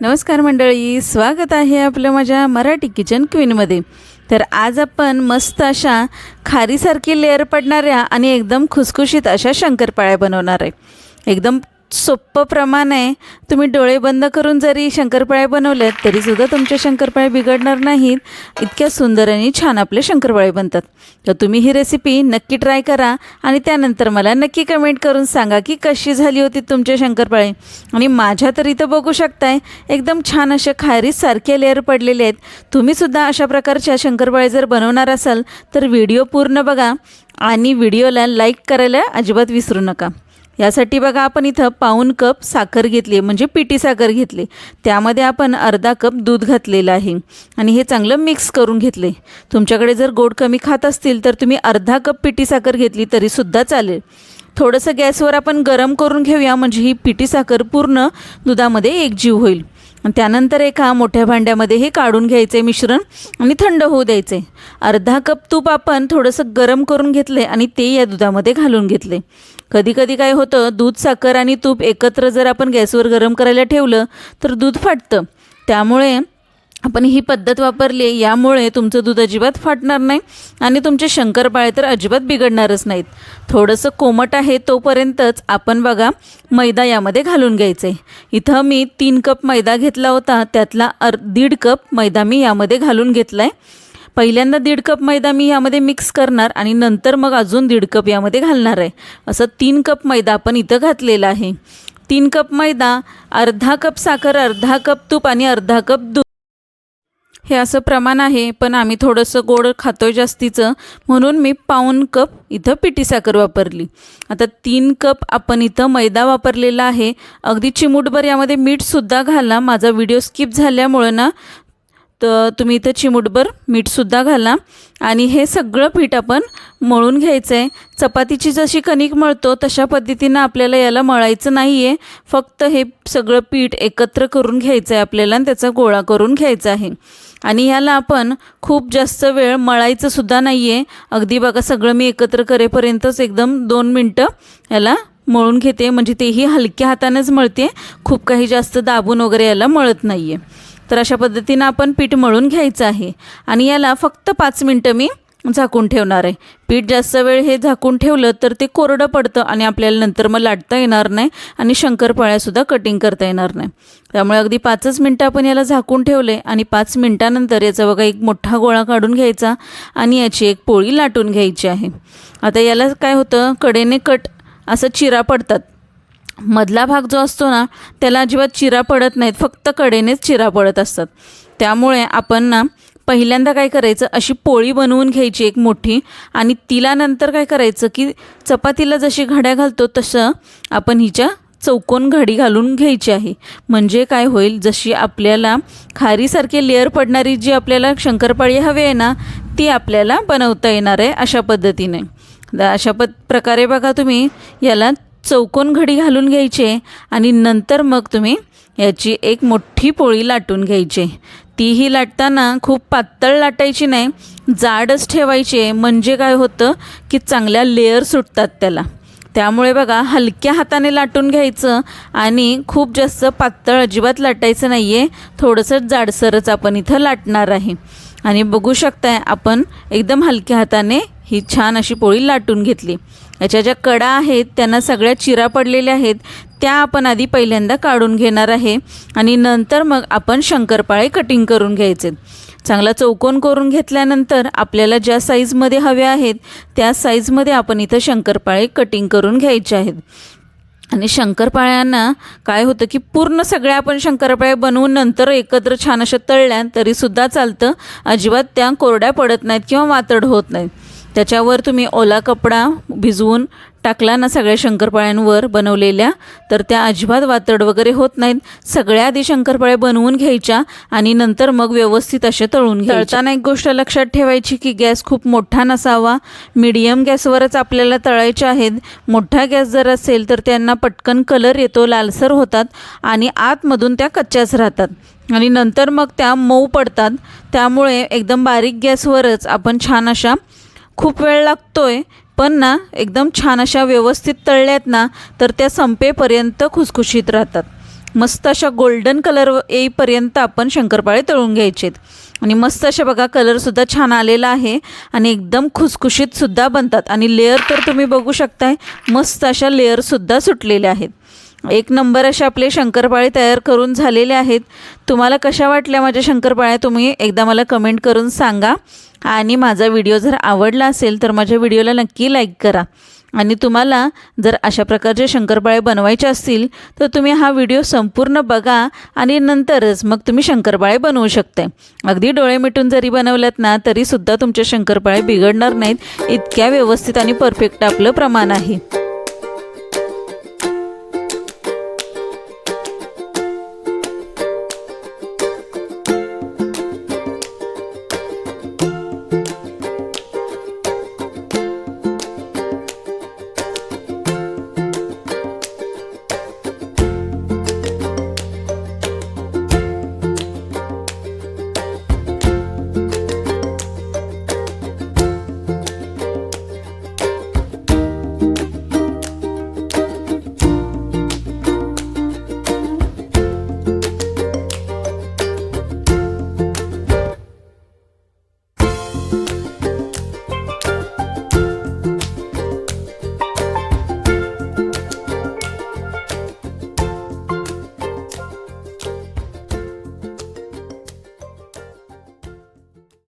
नमस्कार मंडळी स्वागत आहे आपलं माझ्या मराठी किचन क्वीनमध्ये तर आज आपण मस्त अशा खारीसारखी लेअर पडणाऱ्या आणि एकदम खुसखुशीत अशा शंकरपाळ्या बनवणार आहे. एकदम सोप्पं प्रमाण आहे. तुम्ही डोळे बंद करून जरी शंकरपाळे बनवल्यात तरीसुद्धा तुमचे शंकरपाळे बिघडणार नाहीत. इतक्या सुंदर आणि छान आपले शंकरपाळे बनतात. तर तुम्ही ही रेसिपी नक्की ट्राय करा आणि त्यानंतर मला नक्की कमेंट करून सांगा की कशी झाली होती तुमचे शंकरपाळे. आणि माझ्या तर इथं बघू शकताय एकदम छान अशा खारीसारखे लेअर पडलेले आहेत. तुम्हीसुद्धा अशा प्रकारच्या शंकरपाळे जर बनवणार असाल तर व्हिडिओ पूर्ण बघा. आणि व्हिडिओला लाईक करायला अजिबात विसरू नका. यासाठी बघा आपण इथं पाऊन कप साखर घेतली आहे म्हणजे पिठी साखर घेतली. त्यामध्ये आपण अर्धा कप दूध घातलेलं आहे. आणि हे चांगलं मिक्स करून घेतले. तुमच्याकडे जर गोड कमी खात असतील तर तुम्ही अर्धा कप पिठी साखर घेतली तरीसुद्धा चालेल. थोडंसं गॅसवर आपण गरम करून घेऊया म्हणजे ही पिठी साखर पूर्ण दुधामध्ये एकजीव होईल. त्यानंतर एका मोठ्या भांड्यामध्ये हे काढून घ्यायचे मिश्रण आणि थंड होऊ द्यायचे. अर्धा कप तूप आपण थोडंसं गरम करून घेतले आणि ते या दुधामध्ये घालून घेतले. कधी कधी काय होतं दूध साखर आणि तूप एकत्र जर आपण गॅसवर गरम करायला ठेवलं तर दूध फाटतं. त्यामुळे आपण ही पद्धत वापरली यामुळे तुमचं दूध अजिबात फाटणार नाही आणि तुमचे शंकरपाळे तर अजिबात बिघडणारच नाहीत. थोडंसं कोमट आहे तोपर्यंतच आपण बघा मैदा यामध्ये घालून घ्यायचं. आहे इथं मी तीन कप मैदा घेतला होता त्यातला अर दीड कप मैदा मी यामध्ये घालून घेतला आहे पहिल्यांदा दीड कप मैदा मी यामध्ये मिक्स करणार आणि नंतर मग अजून दीड कप यामध्ये घालणार आहे. असं तीन कप मैदा आपण इथं घातलेला आहे. तीन कप मैदा अर्धा कप साखर अर्धा कप तूप आणि अर्धा कप दूध. हे असं प्रमाण आहे पण आम्ही थोडंसं गोड खातोय जास्तीचं म्हणून मी पाऊन कप इथं पिठी साखर वापरली. आता तीन कप आपण इथं मैदा वापरलेला आहे. अगदी चिमूटभर यामध्ये मीठसुद्धा घाला माझा व्हिडिओ स्किप झाल्यामुळं ना तर तुम्ही इथं चिमूटभर मीठसुद्धा घाला. आणि हे सगळं पीठ आपण मळून घ्यायचं आहे चपातीची जशी कणिक मळतो तशा पद्धतीनं आपल्याला याला मळायचं नाही आहे फक्त हे सगळं पीठ एकत्र करून घ्यायचं आहे आपल्याला आणि त्याचा गोळा करून घ्यायचा आहे. आणि ह्याला आपण खूप जास्त वेळ मळायचंसुद्धा नाही आहे अगदी बघा सगळं मी एकत्र करेपर्यंतच एकदम दोन मिनटं याला मळून घेते. म्हणजे तेही हलक्या हातानेच मळते. खूप काही जास्त दाबून वगैरे याला मळत नाही आहे तर अशा पद्धतीनं आपण पीठ मळून घ्यायचं आहे. आणि याला फक्त पाच मिनटं मी झाकून ठेवणार आहे. पीठ जास्त वेळ हे झाकून ठेवलं तर ते कोरडं पडतं आणि आपल्याला नंतर मग लाटता येणार नाही आणि शंकरपाळ्यासुद्धा कटिंग करता येणार नाही. त्यामुळे अगदी पाचच मिनटं आपण याला झाकून ठेवले आणि पाच मिनटानंतर याचा बघा एक मोठा गोळा काढून घ्यायचा आणि याची एक पोळी लाटून घ्यायची आहे. आता याला काय होतं? कडेने कट असं चिरा पडतात. मधला भाग जो असतो ना त्याला अजिबात चिरा पडत नाहीत फक्त कडेनेच चिरा पडत असतात. त्यामुळे आपण ना पहिल्यांदा काय करायचं अशी पोळी बनवून घ्यायची एक मोठी आणि तिला नंतर काय करायचं की चपातीला जशी घड्या घालतो तसं आपण हिच्या चौकोन घडी घालून घ्यायची आहे. म्हणजे काय होईल जशी आपल्याला खारीसारखे लेअर पडणारी जी आपल्याला शंकरपाळी हवी आहे ना ती आपल्याला बनवता येणार आहे अशा पद्धतीने. अशा पद प्रकारे बघा तुम्ही याला चौकोन घडी घालून घ्यायचे आणि नंतर मग तुम्ही याची एक मोठी पोळी लाटून घ्यायची. तीही लाटताना खूप पातळ लाटायची नाही जाडच ठेवायची. म्हणजे काय होतं की चांगल्या लेअर सुटतात त्याला. त्यामुळे बघा हलक्या हाताने लाटून घ्यायचं आणि खूप जास्त पातळ अजिबात लाटायचं नाही आहे थोडंसं जाडसरच आपण इथं लाटणार आहे. आणि बघू शकताय आपण एकदम हलक्या हाताने ही छान अशी पोळी लाटून घेतली. याच्या ज्या कडा आहेत त्यांना सगळ्या चिरा पडलेल्या आहेत त्या आपण आधी पहिल्यांदा काढून घेणार आहे. आणि नंतर मग आपण शंकरपाळे कटिंग करून घ्यायचे. चांगला चौकोन करून घेतल्यानंतर आपल्याला ज्या साईजमध्ये हवे आहेत त्या साईजमध्ये आपण इथं शंकरपाळे कटिंग करून घ्यायचे आहेत. आणि शंकरपाळ्यांना काय होतं की पूर्ण सगळ्या आपण शंकरपाळ्या बनवून नंतर एकत्र छान अशा तळल्या तरीसुद्धा चालतं. अजिबात त्या कोरड्या पडत नाहीत किंवा वातड होत नाहीत. त्याच्यावर तुम्ही ओला कपडा भिजवून टाकला ना सगळ्या शंकरपाळ्यांवर बनवलेल्या तर त्या अजिबात वातड वगैरे होत नाहीत. सगळ्या आधी शंकरपाळ्या बनवून घ्यायच्या आणि नंतर मग व्यवस्थित असे तळून घ्या तळताना एक गोष्ट लक्षात ठेवायची की गॅस खूप मोठा नसावा. मीडियम गॅसवरच आपल्याला तळायचे आहेत. मोठा गॅस जर असेल तर त्यांना पटकन कलर येतो लालसर होतात आणि आतमधून त्या कच्च्याच राहतात. आणि नंतर मग त्या मऊ पडतात. त्यामुळे एकदम बारीक गॅसवरच आपण छान अशा खूप वेळ लागतो आहे पण ना एकदम छान अशा व्यवस्थित तळल्यात ना तर त्या संपेपर्यंत खुसखुशीत राहतात. मस्त अशा गोल्डन कलर येईपर्यंत आपण शंकरपाळे तळून घ्यायचेत. आणि मस्त अशा बघा कलरसुद्धा छान आलेला आहे आणि एकदम खुसखुशीतसुद्धा बनतात. आणि लेअर तर तुम्ही बघू शकताय मस्त अशा लेअरसुद्धा सुटलेल्या आहेत. एक नंबर असे आपले शंकरपाळे तयार करून झालेले आहेत. तुम्हाला कशा वाटल्या माझ्या शंकरपाळ्या तुम्ही एकदा मला कमेंट करून सांगा. आणि माझा व्हिडिओ जर आवडला असेल तर माझ्या व्हिडिओला नक्की लाईक करा. आणि तुम्हाला जर अशा प्रकारचे शंकरपाळे बनवायचे असतील तर तुम्ही हा व्हिडिओ संपूर्ण बघा आणि नंतरच मग तुम्ही शंकरपाळे बनवू शकताय अगदी डोळे मिटून जरी बनवल्यात ना तरीसुद्धा तुमचे शंकरपाळे बिघडणार नाहीत. इतक्या व्यवस्थित आणि परफेक्ट आपलं प्रमाण आहे.